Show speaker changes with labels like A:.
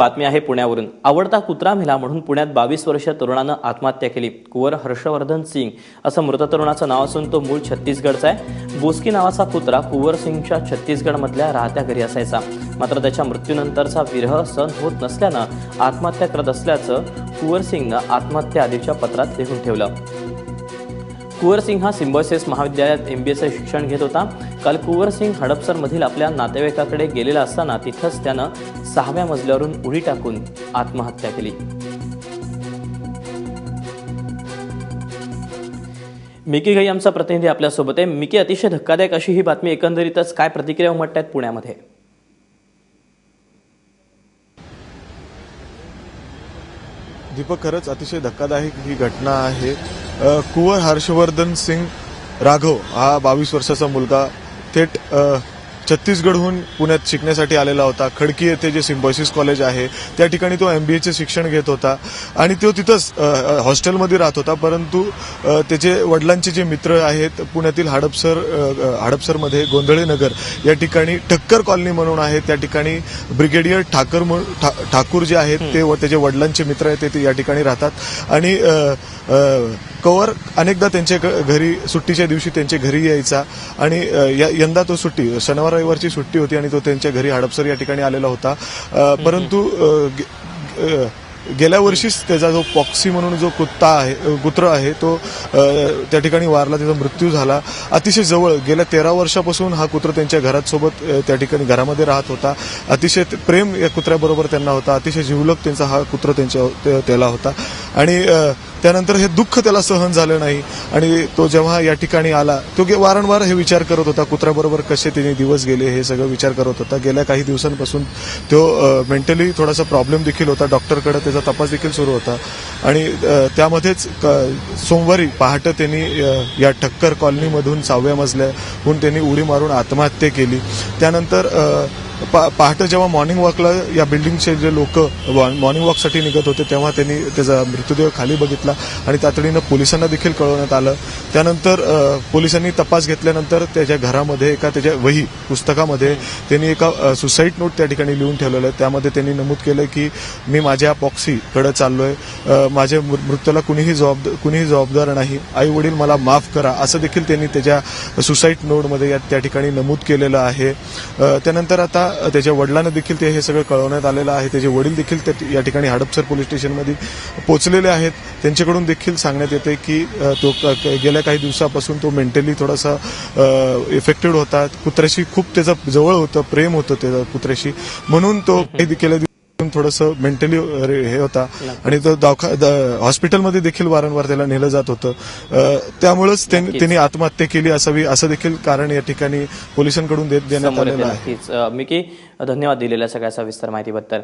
A: बातमी आहे पुण्यावरून. आवडता कुत्रा मेला म्हणून पुण्यात बावीस वर्षीय तरुणानं आत्महत्या केली. कुवर हर्षवर्धन सिंग असं मृत तरुणाचं नाव असून तो मूळ छत्तीसगडचा आहे. बोस्की नावाचा कुत्रा कुवर सिंगच्या छत्तीसगडमधल्या राहत्या घरी असायचा. मात्र त्याच्या मृत्यूनंतरचा विरह सहन होत नसल्यानं आत्महत्या करत असल्याचं कुवर सिंगनं आत्महत्या आधीच्या पत्रात लिहून ठेवलं. कुवरसिंग हा सिम्बॉयसिस महाविद्यालयात एम बी एचं शिक्षण घेत होता. काल कुवरसिंग हडपसरमधील आपल्या नातेवाईकाकडे गेलेला असताना तिथंच त्यानं सहाव्या मजल्यावरून उडी टाकून आत्महत्या केली. मिकी घई आमचा प्रतिनिधी आपल्यासोबत आहे. मिकी अतिशय धक्कादायक अशी ही बातमी एकंदरीतच काय प्रतिक्रिया उमटत आहेत पुण्यामध्ये?
B: दीपक खरंच अतिशय धक्कादायक ही घटना आहे. कुंवर हर्षवर्धन सिंग राघव हा बावीस वर्षाचा मुलगा थेट छत्तीसगडहून पुण्यात शिकण्यासाठी आलेला होता. खडकी येथे जे सिम्बॉयसिस कॉलेज आहे त्या ठिकाणी तो एम बी एचे शिक्षण घेत होता. आणि तो तिथंच हॉस्टेलमध्ये राहत होता परंतु त्याचे वडिलांचे जे मित्र आहेत पुण्यातील हडपसर हडपसरमध्ये गोंधळे नगर या ठिकाणी ठक्कर कॉलनी म्हणून आहे. त्या ठिकाणी ब्रिगेडियर ठाकर ठाकूर जे आहेत ते व त्याचे वडिलांचे मित्र आहेत ते- या ठिकाणी राहतात. आणि कवर अनेकदा त्यांच्या घरी सुट्टीच्या दिवशी त्यांच्या घरी यायचा. आणि यंदा तो सुट्टी शनिवार रविवारची सुट्टी होती आणि तो त्यांच्या घरी हडपसर या ठिकाणी आलेला होता. परंतु गे- गेल्या वर्षीच त्याचा जो पॉक्सी म्हणून जो कुत्ता आहे कुत्र आहे तो त्या ठिकाणी वारला त्याचा मृत्यू झाला. अतिशय जवळ गेल्या तेरा वर्षापासून हा कुत्र त्यांच्या घरात सोबत त्या ठिकाणी घरामध्ये राहत होता. अतिशय प्रेम या कुत्र्याबरोबर त्यांना होता. अतिशय जिवलक त्यांचा हा कुत्र त्यांच्या त्याला होता. आणि त्यानंतर हे दुःख त्याला सहन झालं नाही. आणि तो जेव्हा या ठिकाणी आला तो गे- वारंवार हे विचार करत होता कुत्र्याबरोबर कसे त्याने दिवस गेले हे सगळं विचार करत होता. गेल्या काही दिवसांपासून तो मेंटली थोडासा प्रॉब्लेम देखील होता. डॉक्टरकडे त्याचा तपास देखील सुरू होता. आणि त्यामध्येच क- सोमवारी पहाटे त्यांनी या ठक्कर कॉलनीमधून सहाव्या मजल्याहून त्यांनी उडी मारून आत्महत्या केली. त्यानंतर पहाटे जेव्हा मॉर्निंग वॉकला या बिल्डिंगचे जे लोक मॉर्निंग वॉकसाठी निघत होते तेव्हा त्यांनी त्याचा मृतदेह खाली बघितला आणि तातडीनं पोलिसांना देखील कळवण्यात आलं. त्यानंतर पोलिसांनी तपास घेतल्यानंतर त्याच्या घरामध्ये एका त्याच्या वही पुस्तकामध्ये त्यांनी एका सुसाईड नोट त्या ठिकाणी लिहून ठेवलेलं आहे. त्यामध्ये त्यांनी नमूद केलं की मी माझ्या पॉक्सीकडे चाललोय. माझ्या मृ- मृत्यूला कुणीही जबाबदार कुणीही जबाबदार नाही. आई वडील मला माफ करा. असं देखील त्यांनी त्याच्या सुसाईड नोटमध्ये या त्या ठिकाणी नमूद केलेलं आहे. त्यानंतर आता त्याच्या वडिलांना देखील ते हे सगळं कळवण्यात आलेलं आहे. त्याचे वडील देखील या ठिकाणी हडपसर पोलीस स्टेशनमध्ये पोहोचलेले आहेत. त्यांच्याकडून देखील सांगण्यात येते की तो गेल्या काही दिवसापासून तो मेंटली थोडासा इफेक्टेड होता. कुत्र्याशी खूप त्याचं जवळ होतं प्रेम होतं त्या कुत्र्याशी. म्हणून तो काही थोडंसं मेंटली हे होता. आणि तो दवाखा हॉस्पिटलमध्ये देखील वारंवार त्याला नेलं जात होतं. त्यामुळेच त्यांनी आत्महत्या केली असावी असं देखील कारण या ठिकाणी पोलिसांकडून देत देण्यात आलेलं आहे.
A: अ, मिकी धन्यवाद दिलेल्या सगळ्या सविस्तर माहितीबद्दल.